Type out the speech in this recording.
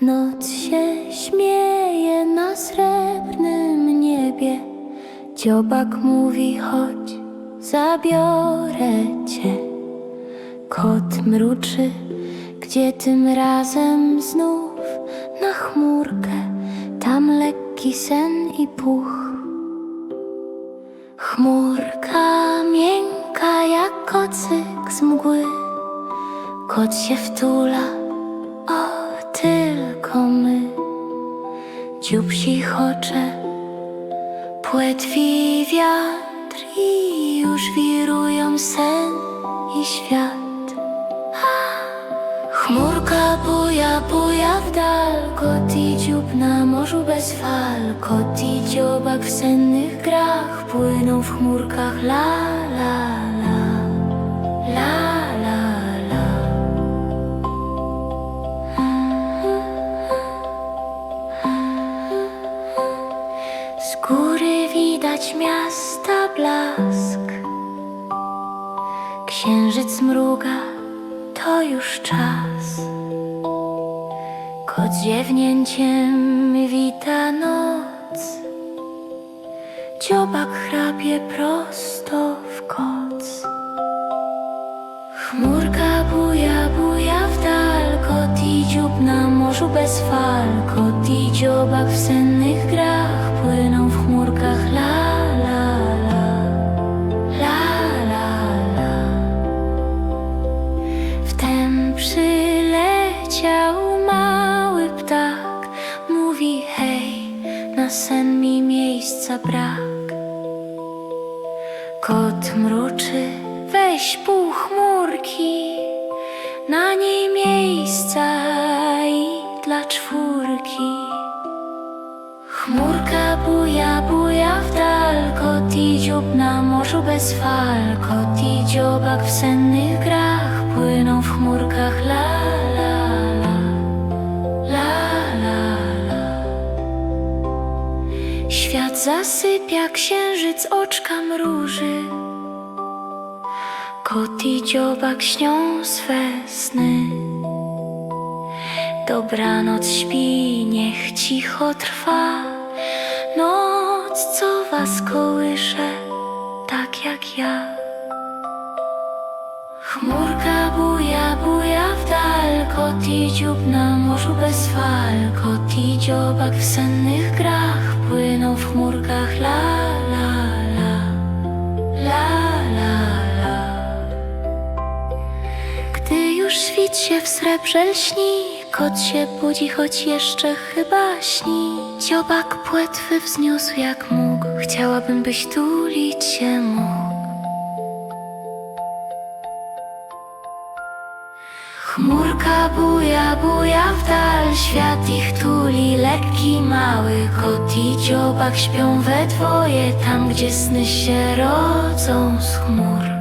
Noc się śmieje na srebrnym niebie. Dziobak mówi: chodź, zabiorę cię. Kot mruczy, gdzie tym razem znów na chmurkę. Tam lekki sen i puch. Chmurka miękka jak kocyk z mgły. Kot się wtula tylko my Dziób chichocze Płetwi wiatr i już wirują sen i świat. Chmurka buja, buja w dal, kot i dziób na morzu bez fal. Kot i dziobak w sennych grach płyną w chmurkach la la. Widać miasta blask. Księżyc mruga, to już czas. Kot ziewnięciem wita noc. Dziobak chrapie prosto w koc. Chmurka buja, buja w dal Kot i dziób na morzu bez fal Kot i dziobak w sennych grach brak Kot mruczy, weź pół chmurki, na niej miejsca i dla czwórki. Chmurka buja, buja w dal, kot i dziób na morzu bez fal. Kot i dziobak w sennych grach płyną w chmurkach la Świat zasypia, księżyc oczka mruży. Kot i dziobak śnią swe sny. Dobranoc śpi, niech cicho trwa. Noc, co was kołysze, tak jak ja. Chmurka buja, buja w dal. Kot i dziób na morzu bez fal. Kot i dziobak w sennych grach Płyną w chmurkach la la la. La la la. Gdy już świt się w srebrze lśni Kot się budzi, choć jeszcze chyba śni. Dziobak płetwy wzniósł jak mógł Chciałabym, byś tulić się mógł. Chmurka buja, buja w dal, świat ich tuli, lekki mały kot i dziobak śpią we dwoje, tam gdzie sny się rodzą z chmur.